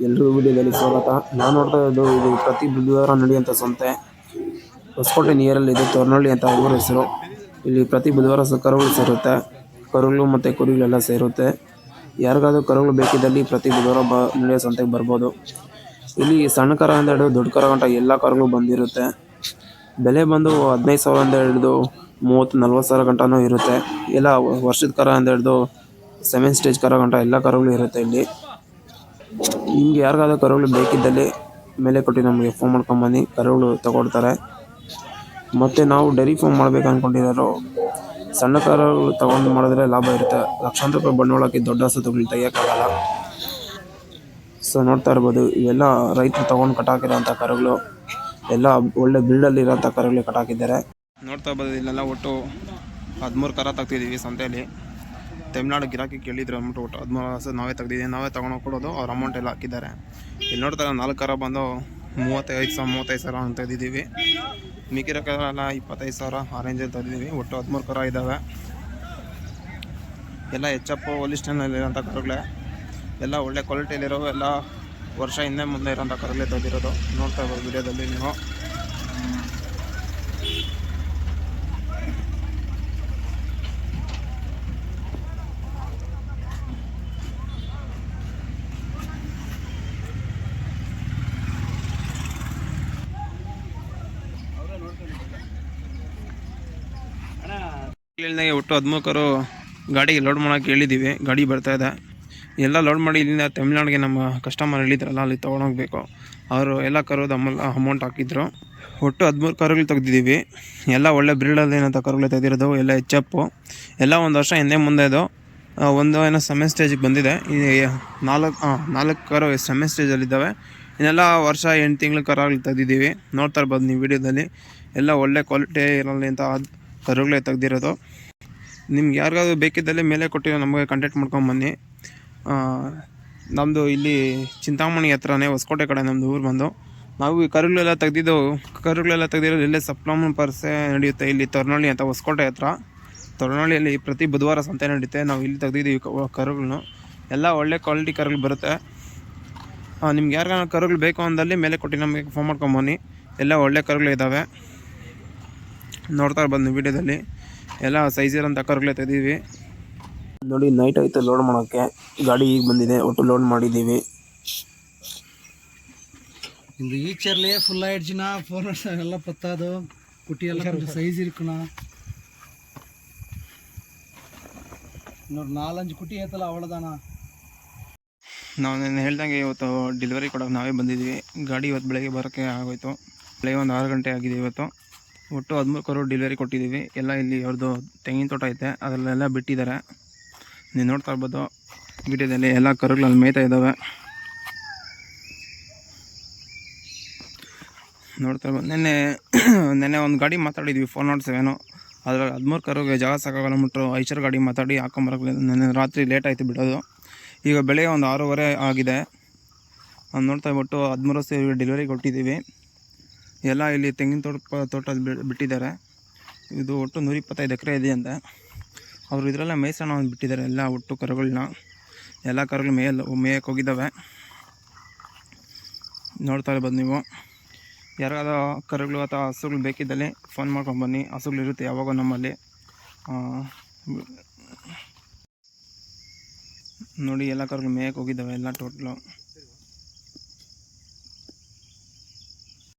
ಎಲ್ರಿಗೂ ವಿಡಿಯೋದಲ್ಲಿ ಸ್ವಾಗತ. ನಾನು ನೋಡ್ತಾ ಇದ್ದು ಇದು ಪ್ರತಿ ಬುಧವಾರ ನಡೆಯುವಂಥ ಸಂತೆ. ಹೊಸಕೋಟೆ ನಿಯರಲ್ಲಿ ಇದೆ ತೊರ್ನಳ್ಳಿ ಅಂತ ಊರ ಹೆಸರು. ಇಲ್ಲಿ ಪ್ರತಿ ಬುಧವಾರ ಸಹ ಕರುಗಳು ಸೇರುತ್ತೆ. ಕರುಗಳು ಮತ್ತು ಕುರಿಗಳೆಲ್ಲ ಸೇರುತ್ತೆ. ಯಾರಿಗಾದ್ರೂ ಕರುಗಳು ಬೇಕಿದ್ದಲ್ಲಿ ಪ್ರತಿ ಬುಧವಾರ ಬ ನಡೆಯೋ ಸಂತೆಗೆ ಬರ್ಬೋದು. ಇಲ್ಲಿ ಸಣ್ಣ ಕರ ಅಂತ ಹಿಡಿದು ದೊಡ್ಡ ಕರ ಗಂಟ ಎಲ್ಲ ಕರುಗಳು ಬಂದಿರುತ್ತೆ. ಬೆಲೆ ಬಂದು ಹದಿನೈದು ಸಾವಿರ ಅಂತ ಹಿಡಿದು ಮೂವತ್ತು, ನಲ್ವತ್ತು ಸಾವಿರ ಗಂಟನೂ ಇರುತ್ತೆ. ಎಲ್ಲ ವರ್ಷದ ಕರ ಅಂತ ಹಿಡಿದು ಸೆವೆನ್ ಸ್ಟೇಜ್ ಕರ ಗಂಟ ಎಲ್ಲ ಕರುಗಳು ಇರುತ್ತೆ ಇಲ್ಲಿ. ನಿಮ್ಗೆ ಯಾರಿಗಾದ್ರೂ ಕರುಗಳು ಬೇಕಿದ್ದಲ್ಲಿ ಮೇಲೆ ಕೊಟ್ಟು ನಮಗೆ ಫೋನ್ ಮಾಡ್ಕೊಂಬನ್ನಿ. ಕರುಗಳು ತಗೊಳ್ತಾರೆ ಮತ್ತು ನಾವು ಡೈರಿ ಫಾರ್ಮ್ ಮಾಡ್ಬೇಕು ಅಂದ್ಕೊಂಡಿರೋರು ಸಣ್ಣ ಕರುಗಳು ತಗೊಂಡು ಮಾಡಿದ್ರೆ ಲಾಭ ಇರುತ್ತೆ. ಲಕ್ಷಾಂತರ ರೂಪಾಯಿ ಬಂಡವಾಳಕ್ಕೆ ದೊಡ್ಡ ಹಸುಗಳು ತೆಗಿಯೋಕ್ಕಾಗಲ್ಲ. ಸೊ ನೋಡ್ತಾ ಇರ್ಬೋದು, ಇವೆಲ್ಲ ರೈತರು ತೊಗೊಂಡು ಕಟ್ಟಾಕಿರೋಂಥ ಕರುಗಳು, ಎಲ್ಲ ಒಳ್ಳೆ ಬಿಲ್ಡಲ್ಲಿರೋಂಥ ಕರುಗಳು ಕಟಾಕಿದ್ದಾರೆ ನೋಡ್ತಾ ಇರ್ಬೋದು, ಇಲ್ಲೆಲ್ಲ ಒಟ್ಟು ಹದಿಮೂರು ಕರ ತೆಗ್ತಿದ್ದೀವಿ ಸಂತೆಯಲ್ಲಿ. ತಮಿಳ್ನಾಡು ಗಿರಾಕಿ ಕೇಳಿದ್ರು ಅಂದ್ಬಿಟ್ಟು ಒಟ್ಟು ಹದಿಮೂರು ಸಾವಿರ ನಾವೇ ತೆಗ್ದಿದ್ದೀವಿ, ನಾವೇ ತೊಗೊಂಡು ಕೊಡೋದು, ಅವ್ರ ಅಮೌಂಟ್ ಎಲ್ಲ ಹಾಕಿದ್ದಾರೆ. ಇಲ್ಲಿ ನೋಡ್ತಾರೆ ನಾಲ್ಕು ಕರ ಬಂದು ಮೂವತ್ತೈದು ಸಾವಿರ ಮೂವತ್ತೈದು ಸಾವಿರ ಅಂತ ತೆಗ್ದಿದ್ದೀವಿ. ಮಿಕ್ಕಿರೋ ಕರ ಎಲ್ಲ ಇಪ್ಪತ್ತೈದು ಸಾವಿರ ಆ ರೇಂಜಲ್ಲಿ ತೆಗ್ದಿದ್ದೀವಿ. ಒಟ್ಟು ಹದಿಮೂರು ಕರ ಇದ್ದಾವೆ ಎಲ್ಲ ಎಚ್ ಎಫ್ ಇರೋಂಥ ಕರುಗಳೇ. ಎಲ್ಲ ಒಳ್ಳೆ ಕ್ವಾಲಿಟಿಯಲ್ಲಿರೋ ಎಲ್ಲ ವರ್ಷ ಹಿಂದೆ ಮುಂದೆ ಇರೋಂಥ ಕರುಗಳೇ ತೆಗೆದಿರೋದು. ನೋಡ್ತಾ ಇರ್ಬೋದು ವಿಡಿಯೋದಲ್ಲಿ ನೀವು. ಹೇಳಿದಾಗೆ ಒಟ್ಟು ಹದಿಮೂರು ಗಾಡಿಗೆ ಲೋಡ್ ಮಾಡೋಕೆ ಹೇಳಿದ್ದೀವಿ. ಗಾಡಿ ಬರ್ತಾ ಇದೆ. ಎಲ್ಲ ಲೋಡ್ ಮಾಡಿ ಇಲ್ಲಿಂದ ತಮಿಳ್ನಾಡಿಗೆ ನಮ್ಮ ಕಸ್ಟಮರ್ ಹೇಳಿದ್ರಲ್ಲ, ಅಲ್ಲಿ ತೊಗೊಂಡೋಗ್ಬೇಕು ಅವರು ಎಲ್ಲ ಕರೋದು ಅಮೌಲ್ ಅಮೌಂಟ್ ಹಾಕಿದ್ರು. ಒಟ್ಟು ಹದಿಮೂರು ಕರುಗಳು ತೆಗ್ದಿದ್ದೀವಿ. ಎಲ್ಲ ಒಳ್ಳೆ ಬ್ರೀಡಲ್ಲಿ ಏನಂತ ಕರುಗಳು ತೆಗೆದಿರೋದು, ಎಲ್ಲ ಹೆಚ್ಚಪ್ಪು ಎಲ್ಲ ಒಂದು ವರ್ಷ ಹಿಂದೆ ಮುಂದೆ ಇದು. ಒಂದು ಏನೋ ಸೆಮೆ ಸ್ಟೇಜಿಗೆ ಬಂದಿದೆ. ನಾಲ್ಕು ನಾಲ್ಕು ಕರು ಸೆಮೆ ಸ್ಟೇಜಲ್ಲಿದ್ದಾವೆ ಇನ್ನೆಲ್ಲ ವರ್ಷ ಎಂಟು ತಿಂಗಳು ಕರುಗಳು ತೆಗ್ದಿದ್ದೀವಿ. ನೋಡ್ತಾ ಇರ್ಬೋದು ನೀವು ವಿಡಿಯೋದಲ್ಲಿ ಎಲ್ಲ ಒಳ್ಳೆ ಕ್ವಾಲಿಟಿ ಇರಲಿ ಅಂತ ಕರುಗಳೇ ತೆಗ್ದಿರೋದು. ನಿಮ್ಗೆ ಯಾರಿಗಾದ್ರೂ ಬೇಕಿದ್ದಲ್ಲಿ ಮೇಲೆ ಕೊಟ್ಟಿರೋ ನಮಗೆ ಕಾಂಟ್ಯಾಕ್ಟ್ ಮಾಡ್ಕೊಂಡು ಬನ್ನಿ. ನಮ್ಮದು ಇಲ್ಲಿ ಚಿಂತಾಮಣಿ ಹತ್ರನೇ ಹೊಸಕೋಟೆ ಕಡೆ ನಮ್ಮದು ಊರು ಬಂದು. ನಾವು ಈ ಕರುಗಳೆಲ್ಲ ತೆಗ್ದಿದ್ದು, ಕರುಗಳೆಲ್ಲ ತೆಗ್ದಿರೋದು ಇಲ್ಲೇ ಸಪ್ಲಮನ್ ಪರ್ಸೆ ನಡೆಯುತ್ತೆ. ಇಲ್ಲಿ ತೊರ್ನಳ್ಳಿ ಅಂತ ಹೊಸಕೋಟೆ ಹತ್ರ. ತೊರ್ನಳ್ಳಿಯಲ್ಲಿ ಪ್ರತಿ ಬುಧವಾರ ಸಂತೆ ನಡೆಯುತ್ತೆ ನಾವು ಇಲ್ಲಿ ತೆಗ್ದಿದ್ದೀವಿ ಕರುಗಳನ್ನು ಎಲ್ಲ ಒಳ್ಳೆ ಕ್ವಾಲಿಟಿ ಕರುಗಳು ಬರುತ್ತೆ. ನಿಮ್ಗೆ ಯಾರಿಗಾನ ಕರುಗಳು ಬೇಕು ಅಂದಲ್ಲಿ ಮೇಲೆ ಕೊಟ್ಟು ನಮಗೆ ಫೋನ್ ಮಾಡ್ಕೊಂಬನ್ನಿ ಎಲ್ಲ ಒಳ್ಳೆ ಕರುಗಳು ಇದ್ದಾವೆ ನೋಡ್ತಾ ಇರ್ಬೋದು ನೀವು ವಿಡಿಯೋದಲ್ಲಿ ಎಲ್ಲ ಸೈಜ್ ಇರೋಂಥ ಕರುಗಳೇ ತೆಗೆದೀವಿ ನೋಡಿ ನೈಟ್ ಆಯಿತು ಲೋಡ್ ಮಾಡೋಕ್ಕೆ ಗಾಡಿ ಈಗ ಬಂದಿದೆ ಒಟ್ಟು ಲೋಡ್ ಮಾಡಿದ್ದೀವಿ இந்த ஈச்சர்லயே ஃபுல் ஆயிடுச்சுன்னா ஃபோன் எல்லாம் பத்தாதோ குட்டியெல்லாம் கொஞ்சம் சைஸ் இருக்கணும் இன்னொரு நாலஞ்சு குட்டி ஏற்றலாம் அவ்வளோதானா ನಾವು ನಾನು ಹೇಳ್ದಂಗೆ ಇವತ್ತು ಡೆಲಿವರಿ ಕೊಡೋಕೆ ನಾವೇ ಬಂದಿದ್ವಿ ಗಾಡಿ ಇವತ್ತು ಬೆಳಗ್ಗೆ ಬರೋಕ್ಕೆ ಆಗೋಯ್ತು ಬೆಳಗ್ಗೆ ಒಂದು ಆರು ಗಂಟೆ ಆಗಿದೆ ಇವತ್ತು ಒಟ್ಟು ಹದಿಮೂರು ಕರು ಡೆಲಿವರಿ ಕೊಟ್ಟಿದ್ದೀವಿ. ಎಲ್ಲ ಇಲ್ಲಿ ಅವ್ರದ್ದು ತೆಂಗಿನ ತೋಟ ಐತೆ. ಅದರಲ್ಲೆಲ್ಲ ಬಿಟ್ಟಿದ್ದಾರೆ. ನೀವು ನೋಡ್ತಾ ಇರ್ಬೋದು, ವಿಡಿಯೋದಲ್ಲಿ ಎಲ್ಲ ಕರುಗಳಲ್ಲಿ ಮೇಯ್ತಾ ಇದ್ದಾವೆ. ನೋಡ್ತಾ ಇರ್ಬೋದು. ನಿನ್ನೆ, ನೆನ್ನೆ ಒಂದು ಗಾಡಿ ಮಾತಾಡಿದ್ವಿ ಫೋರ್ ನಾಟ್ ಸೆವೆನು ಅದ್ರಲ್ಲಿ ಹದಿಮೂರು ಕರುಗೆ ಜಾಗ ಸಾಕಾಗಲ್ಲ ಮುಟ್ರು ಐಚರ್ ಗಾಡಿ ಮಾತಾಡಿ ಹಾಕೊಂಬರಕ್ಕೆ ನೆನ್ನೆ ರಾತ್ರಿ ಲೇಟ್ ಆಯಿತು ಬಿಡೋದು. ಈಗ ಬೆಳಗ್ಗೆ ಒಂದು ಆರೂವರೆ ಆಗಿದೆ. ನೋಡ್ತಾ ಬಿಟ್ಟು ಹದಿಮೂರು ಡೆಲಿವರಿ ಕೊಟ್ಟಿದ್ದೀವಿ. ಎಲ್ಲ ಇಲ್ಲಿ ತೆಂಗಿನ ತೋಟ ತೋಟ ಬಿಟ್ಟಿದ್ದಾರೆ. ಇದು ಒಟ್ಟು ನೂರ ಇಪ್ಪತ್ತೈದು ಎಕರೆ ಇದೆ ಅಂತ. ಅವರು ಇದರಲ್ಲೇ ಮೇಯ್ಸೋಣ ಅಂತ ಬಿಟ್ಟಿದ್ದಾರೆ, ಎಲ್ಲ ಒಟ್ಟು ಕರುಗಳನ್ನ ಎಲ್ಲ ಕರುಗಳು ಮೇಯಲ್ಲ ಮೇಯಕ್ಕೆ ಹೋಗಿದ್ದಾವೆ. ನೋಡ್ತಾ ಇರ್ಬೋದು ನೀವು. ಯಾರಿಗಾದ ಕರುಗಳು ಅಥವಾ ಹಸುಗಳು ಬೇಕಿದ್ದಲ್ಲಿ ಫೋನ್ ಮಾಡ್ಕೊಂಡು ಬನ್ನಿ. ಹಸುಗಳು ಇರುತ್ತೆ ಯಾವಾಗ ನಮ್ಮಲ್ಲಿ. ನೋಡಿ ಎಲ್ಲ ಕರುಗಳು ಮೇಯಕ್ಕೆ ಹೋಗಿದ್ದಾವೆ, ಎಲ್ಲ ಟೋಟ್ಲು